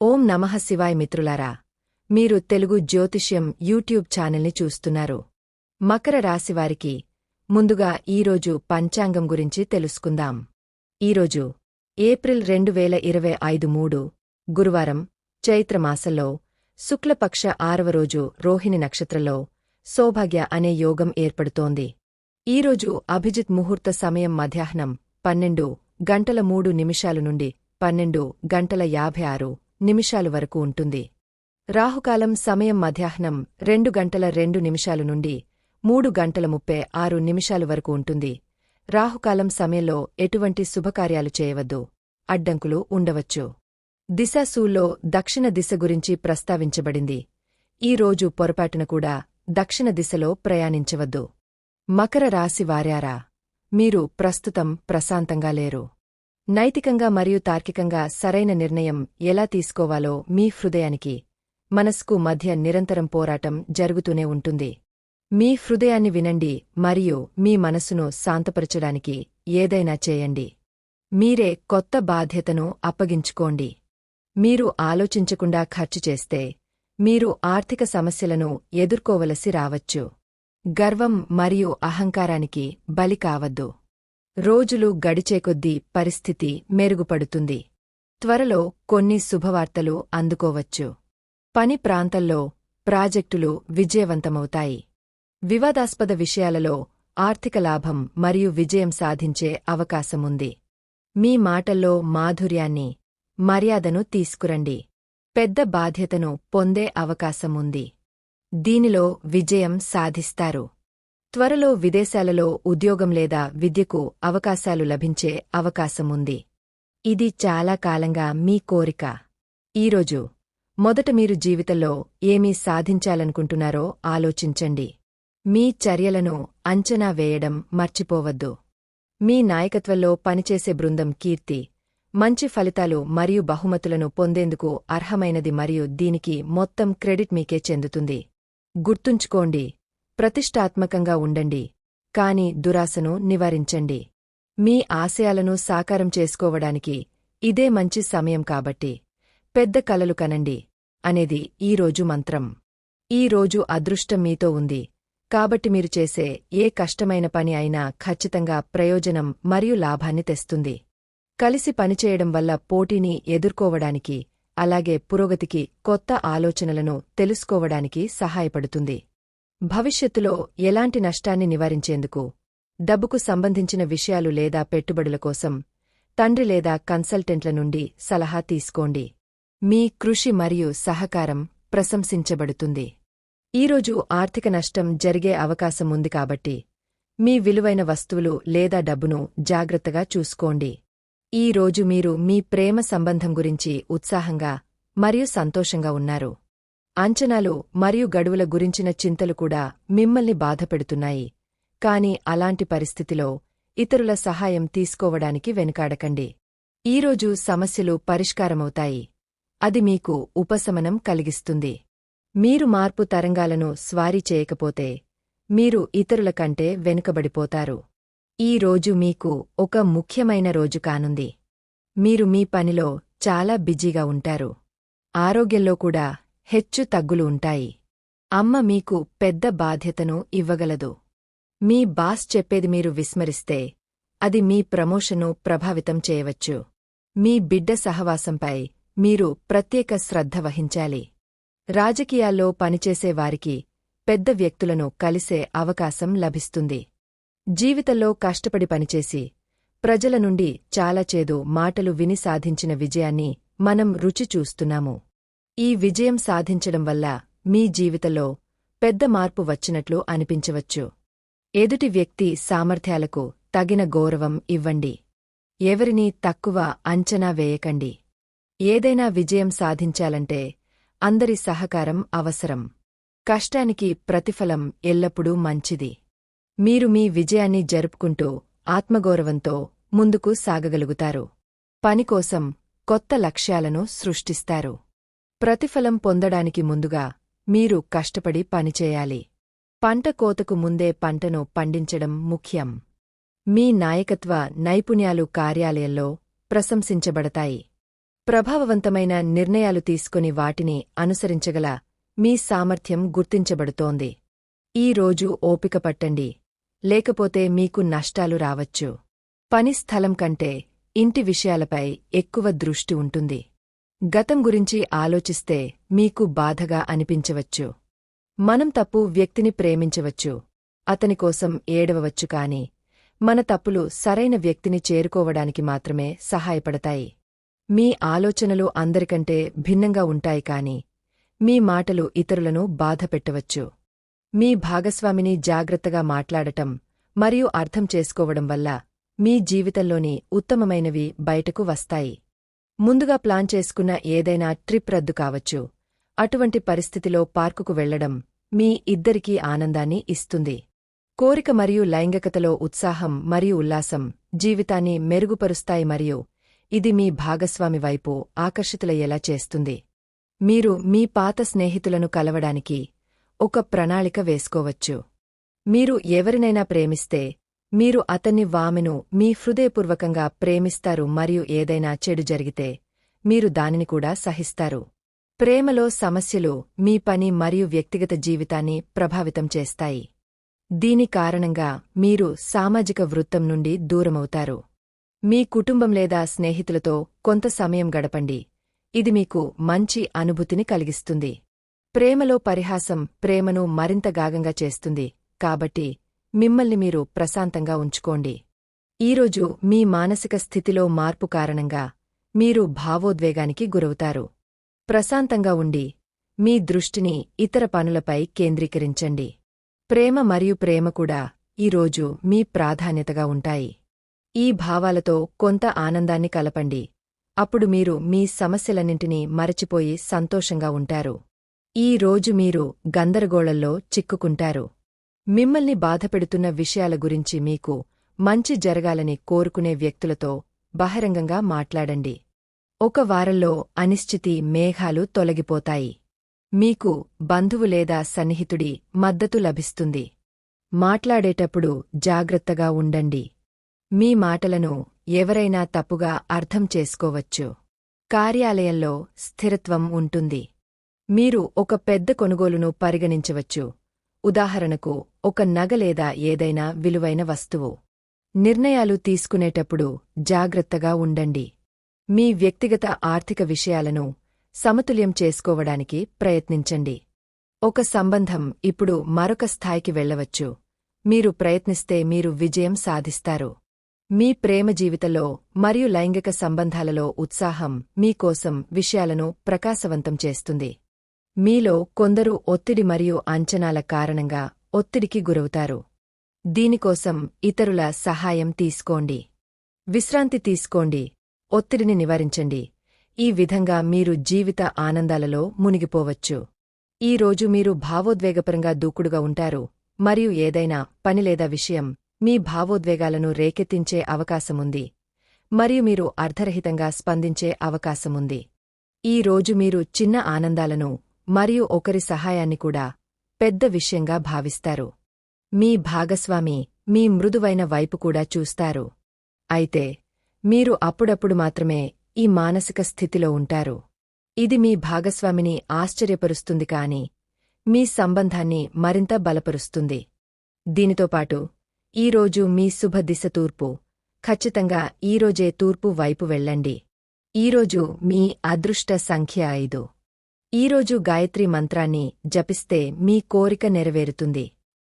ఓం నమః శివాయ్ మిత్రులారా మీరు తెలుగు జ్యోతిష్యం యూట్యూబ్ ఛానల్ని చూస్తున్నారు. మకర రాశివారికి ముందుగా ఈరోజు పంచాంగం గురించి తెలుసుకుందాం. ఈరోజు ఏప్రిల్ రెండు వేల ఇరవై ఐదు మూడు గురువారం చైత్రమాసంలో శుక్లపక్ష ఆరవ రోజు రోహిణి నక్షత్రంలో సౌభాగ్య అనే యోగం ఏర్పడుతోంది. ఈరోజు అభిజిత్ ముహూర్త సమయం మధ్యాహ్నం పన్నెండు గంటల మూడు నిమిషాలు నుండి పన్నెండు గంటల యాభై ఆరు నిమిషాలు వరకు ఉంటుంది. రాహుకాలం సమయం మధ్యాహ్నం రెండు గంటల రెండు నిమిషాలు నుండి మూడు గంటల ముప్పై ఆరు నిమిషాలు వరకు ఉంటుంది. రాహుకాలం సమయంలో ఎటువంటి శుభకార్యాలు చేయవద్దు. అడ్డంకులు ఉండవచ్చు. దిశాసూల్లో దక్షిణ దిశ గురించి ప్రస్తావించబడింది. ఈ రోజు పొరపాటున కూడా దక్షిణ దిశలో ప్రయాణించవద్దు. మకర రాశి వార్యారా? మీరు ప్రస్తుతం ప్రశాంతంగా లేరు. నైతికంగా మరియు తార్కికంగా సరైన నిర్ణయం ఎలా తీసుకోవాలో మీ హృదయానికి మనస్కు మధ్య నిరంతరం పోరాటం జరుగుతూనే ఉంటుంది. మీ హృదయాన్ని వినండి మరియు మీ మనస్సును శాంతపరచడానికి ఏదైనా చేయండి. మీరే కొత్త బాధ్యతను అప్పగించుకోండి. మీరు ఆలోచించకుండా ఖర్చు చేస్తే మీరు ఆర్థిక సమస్యలను ఎదుర్కోవలసి రావచ్చు. గర్వం మరియు అహంకారానికి బలి కావద్దు. రోజులు గడిచేకొద్దీ పరిస్థితి మెరుగుపడుతుంది. త్వరలో కొన్ని శుభవార్తలు అందుకోవచ్చు. పని ప్రాంతంలో ప్రాజెక్టులు విజయవంతమవుతాయి. వివాదాస్పద విషయాలలో ఆర్థిక లాభం మరియు విజయం సాధించే అవకాశముంది. మీ మాటల్లో మాధుర్యాన్ని మర్యాదను తీసుకురండి. పెద్ద బాధ్యతను పొందే అవకాశముంది. దీనిలో విజయం సాధిస్తారు. త్వరలో విదేశాలలో ఉద్యోగం లేదా విద్యకు అవకాశాలు లభించే అవకాశముంది. ఇది చాలా కాలంగా మీ కోరిక. ఈరోజు మొదట మీరు జీవితంలో ఏమీ సాధించాలనుకుంటున్నారో ఆలోచించండి. మీ చర్యలను అంచనా వేయడం మర్చిపోవద్దు. మీ నాయకత్వంలో పనిచేసే బృందం కీర్తి మంచి ఫలితాలు మరియు బహుమతులను పొందేందుకు అర్హమైనది మరియు దీనికి మొత్తం క్రెడిట్ మీకే చెందుతుంది. గుర్తుంచుకోండి ప్రతిష్టాత్మకంగా ఉండండి. కాని దురాశను నివారించండి. మీ ఆశయాలను సాకారం చేసుకోవడానికి ఇదే మంచి సమయం కాబట్టి పెద్ద కలలు కనండి అనేది ఈరోజు మంత్రం. ఈ రోజు అదృష్టం మీతో ఉంది. కాబట్టి మీరు చేసే ఏ కష్టమైన పని అయినా ఖచ్చితంగా ప్రయోజనం మరియు లాభాన్ని తెస్తుంది. కలిసి పనిచేయడం వల్ల పోటీని ఎదుర్కోవడానికి అలాగే పురోగతికి కొత్త ఆలోచనలను తెలుసుకోవడానికి సహాయపడుతుంది. భవిష్యత్తులో ఎలాంటి నష్టాన్ని నివారించేందుకు డబ్బుకు సంబంధించిన విషయాలు లేదా పెట్టుబడుల కోసం తండ్రి లేదా కన్సల్టెంట్ల నుండి సలహా తీసుకోండి. మీ కృషి మరియు సహకారం ప్రశంసించబడుతుంది. ఈరోజు ఆర్థిక నష్టం జరిగే అవకాశం ఉంది కాబట్టి మీ విలువైన వస్తువులు లేదా డబ్బును జాగ్రత్తగా చూసుకోండి. ఈ రోజు మీరు మీ ప్రేమ సంబంధం గురించి ఉత్సాహంగా మరియు సంతోషంగా ఉన్నారు. అంచనాలు మరియు గడువుల గురించిన చింతలు కూడా మిమ్మల్ని బాధపెడుతున్నాయి. కాని అలాంటి పరిస్థితిలో ఇతరుల సహాయం తీసుకోవడానికి వెనుకాడకండి. ఈరోజు సమస్యలు పరిష్కారమవుతాయి. అది మీకు ఉపశమనం కలిగిస్తుంది. మీరు మార్పు తరంగాలను స్వారీ చేయకపోతే మీరు ఇతరుల కంటే వెనుకబడిపోతారు. ఈ రోజు మీకు ఒక ముఖ్యమైన రోజు కానుంది. మీరు మీ పనిలో చాలా బిజీగా ఉంటారు. ఆరోగ్యంలో కూడా హెచ్చు తగ్గులు ఉంటాయి. అమ్మ మీకు పెద్ద బాధ్యతను ఇవ్వగలదు. మీ బాస్ చెప్పేది మీరు విస్మరిస్తే అది మీ ప్రమోషను ప్రభావితం చేయవచ్చు. మీ బిడ్డ సహవాసంపై మీరు ప్రత్యేక శ్రద్ధ వహించాలి. రాజకీయాల్లో పనిచేసేవారికి పెద్ద వ్యక్తులను కలిసే అవకాశం లభిస్తుంది. జీవితంలో కష్టపడి పనిచేసి ప్రజల నుండి చాలా చేదు మాటలు విని సాధించిన విజయాన్ని మనం రుచి చూస్తున్నాము. ఈ విజయం సాధించడం వల్ల మీ జీవితంలో పెద్ద మార్పు వచ్చినట్లు అనిపించవచ్చు. ఎదుటి వ్యక్తి సామర్థ్యాలకు తగిన గౌరవం ఇవ్వండి. ఎవరినీ తక్కువ అంచనా వేయకండి. ఏదైనా విజయం సాధించాలంటే అందరి సహకారం అవసరం. కష్టానికి ప్రతిఫలం ఎల్లప్పుడూ మంచిది. మీరు మీ విజయాన్ని జరుపుకుంటూ ఆత్మగౌరవంతో ముందుకు సాగగలుగుతారు. పనికోసం కొత్త లక్ష్యాలను సృష్టిస్తారు. ప్రతిఫలం పొందడానికి ముందుగా మీరు కష్టపడి పనిచేయాలి పంట కోతకు ముందే పంటను పండించడం ముఖ్యం. మీ నాయకత్వ నైపుణ్యాలు కార్యాలయంలో ప్రశంసించబడతాయి. ప్రభావవంతమైన నిర్ణయాలు తీసుకుని వాటిని అనుసరించగల మీ సామర్థ్యం గుర్తించబడుతోంది. ఈ రోజు ఓపిక పట్టండి. లేకపోతే మీకు నష్టాలు రావచ్చు. పని స్థలం కంటే ఇంటి విషయాలపై ఎక్కువ దృష్టి ఉంటుంది. గతం గురించి ఆలోచిస్తే మీకు బాధగా అనిపించవచ్చు. మనం తప్పు వ్యక్తిని ప్రేమించవచ్చు. అతని కోసం ఏడవవచ్చు కాని మన తప్పులు సరైన వ్యక్తిని చేరుకోవడానికి మాత్రమే సహాయపడతాయి. మీ ఆలోచనలు అందరికంటే భిన్నంగా ఉంటాయి కాని మీ మాటలు ఇతరులను బాధపెట్టవచ్చు మీ భాగస్వామిని జాగ్రత్తగా మాట్లాడటం మరియు అర్థం చేసుకోవడం వల్ల మీ జీవితంలోని ఉత్తమమైనవి బయటకు వస్తాయి. ముందుగా ప్లాన్ చేసుకున్న ఏదైనా ట్రిప్ రద్దు కావచ్చు. అటువంటి పరిస్థితిలో పార్కుకు వెళ్ళడం మీ ఇద్దరికీ ఆనందాన్ని ఇస్తుంది. కోరిక మరియు లైంగికతలో ఉత్సాహం మరియు ఉల్లాసం జీవితాన్ని మెరుగుపరుస్తాయి మరియు ఇది మీ భాగస్వామి వైపు ఆకర్షితులయ్యేలా చేస్తుంది. మీరు మీ పాత స్నేహితులను కలవడానికి ఒక ప్రణాళిక వేసుకోవచ్చు. మీరు ఎవరినైనా ప్రేమిస్తే మీరు అతన్ని వామెను మీ హృదయపూర్వకంగా ప్రేమిస్తారు మరియు ఏదైనా చెడు జరిగితే మీరు దానిని కూడా సహిస్తారు. ప్రేమలో సమస్యలు మీ పని మరియు వ్యక్తిగత జీవితాన్ని ప్రభావితం చేస్తాయి. దీని కారణంగా మీరు సామాజిక వృత్తం నుండి దూరమవుతారు. మీ కుటుంబం లేదా స్నేహితులతో కొంత సమయం గడపండి. ఇది మీకు మంచి అనుభూతిని కలిగిస్తుంది. ప్రేమలో పరిహాసం ప్రేమను మరింత గాగంగా చేస్తుంది. కాబట్టి మిమ్మల్ని మీరు ప్రశాంతంగా ఉంచుకోండి. ఈరోజు మీ మానసిక స్థితిలో మార్పు కారణంగా మీరు భావోద్వేగానికి గురవుతారు. ప్రశాంతంగా ఉండి మీ దృష్టిని ఇతర పనులపై కేంద్రీకరించండి. ప్రేమ మరియు ప్రేమ కూడా ఈరోజు మీ ప్రాధాన్యతగా ఉంటాయి. ఈ భావాలతో కొంత ఆనందాన్ని కలపండి. అప్పుడు మీరు మీ సమస్యలన్నింటినీ మరచిపోయి సంతోషంగా ఉంటారు. ఈ రోజు మీరు గందరగోళంలో చిక్కుకుంటారు. మిమ్మల్ని బాధపెడుతున్న విషయాల గురించి మీకు మంచి జరగాలని కోరుకునే వ్యక్తులతో బహిరంగంగా మాట్లాడండి. ఒక వారంలో అనిశ్చితి మేఘాలు తొలగిపోతాయి. మీకు బంధువు లేదా సన్నిహితుడి మద్దతు లభిస్తుంది. మాట్లాడేటప్పుడు జాగ్రత్తగా ఉండండి. మీ మాటలను ఎవరైనా తప్పుగా అర్థం చేసుకోవచ్చు. కార్యాలయంలో స్థిరత్వం ఉంటుంది. మీరు ఒక పెద్ద కొనుగోలును పరిగణించవచ్చు. ఉదాహరణకు ఒక నగ లేదా ఏదైనా విలువైన వస్తువు. నిర్ణయాలు తీసుకునేటప్పుడు జాగ్రత్తగా ఉండండి. మీ వ్యక్తిగత ఆర్థిక విషయాలను సమతుల్యం చేసుకోవడానికి ప్రయత్నించండి. ఒక సంబంధం ఇప్పుడు మరొక స్థాయికి వెళ్ళవచ్చు మీరు ప్రయత్నిస్తే మీరు విజయం సాధిస్తారు. మీ ప్రేమ జీవితంలో మరియు లైంగిక సంబంధాలలో ఉత్సాహం మీకోసం విషయాలను ప్రకాశవంతం చేస్తుంది. మీలో కొందరు ఒత్తిడి మరియు అంచనాల కారణంగా ఒత్తిడికి గురవుతారు. దీనికోసం ఇతరుల సహాయం తీసుకోండి. విశ్రాంతి తీసుకోండి. ఒత్తిడిని నివారించండి. ఈ విధంగా మీరు జీవిత ఆనందాలలో మునిగిపోవచ్చు. ఈ రోజు మీరు భావోద్వేగపరంగా దూకుడుగా ఉంటారు. మరియు ఏదైనా పని లేదా విషయం మీ భావోద్వేగాలను రేకెత్తించే అవకాశముంది. మరియు మీరు అర్ధరహితంగా స్పందించే అవకాశముంది. ఈ రోజు మీరు చిన్న ఆనందాలను మరియు ఒకరి సహాయాన్ని కూడా పెద్ద విషయంగా భావిస్తారు. మీ భాగస్వామి మీ మృదువైన వైపు కూడా చూస్తారు. అయితే మీరు అప్పుడప్పుడు మాత్రమే ఈ మానసిక స్థితిలో ఉంటారు. ఇది మీ భాగస్వామిని ఆశ్చర్యపరుస్తుంది కాని మీ సంబంధాన్ని మరింత బలపరుస్తుంది. దీనితోపాటు ఈరోజు మీ శుభదిశ తూర్పు ఖచ్చితంగా ఈరోజే తూర్పు వైపు వెళ్ళండి. ఈరోజు మీ అదృష్ట సంఖ్య ఐదు. ఈరోజు గాయత్రి మంత్రాన్ని జపిస్తే మీ కోరిక నెరవేరుతుంది.